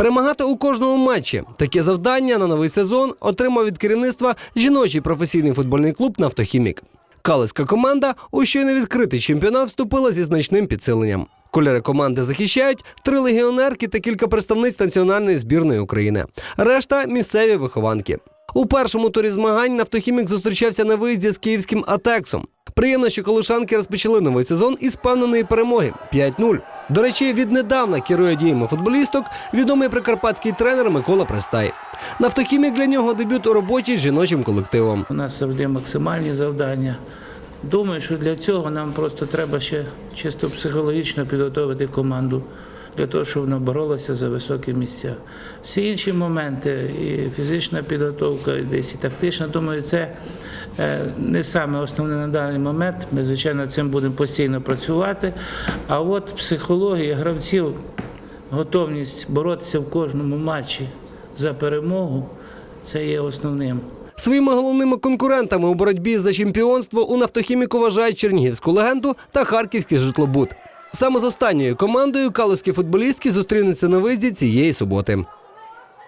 Перемагати у кожному матчі. Таке завдання на новий сезон отримав від керівництва жіночий професійний футбольний клуб Нафтохімік. Калицька команда у щойно відкритий чемпіонат вступила зі значним підсиленням. Кольори команди захищають три легіонерки та кілька представниць національної збірної України. Решта місцеві вихованки. У першому турі змагань Нафтохімік зустрічався на виїзді з київським Атексом. Приємно, що колишанки розпочали новий сезон із впевненої перемоги 5-0. До речі, віднедавна керує діями футболісток відомий прикарпатський тренер Микола Пристай. Нафтохімік для нього дебют у роботі з жіночим колективом. У нас завжди максимальні завдання. Думаю, що для цього нам просто треба ще чисто психологічно підготувати команду для того, щоб вона боролася за високі місця. Всі інші моменти, і фізична підготовка, і десь і тактична, думаю, це не саме основне на даний момент. Ми, звичайно, цим будемо постійно працювати. А от психологія гравців, готовність боротися в кожному матчі за перемогу це є основним. Своїми головними конкурентами у боротьбі за чемпіонство у нафтохіміку вважають чернігівську легенду та харківський житлобут. Саме з останньою командою калузькі футболістки зустрінуться на виїзді цієї суботи.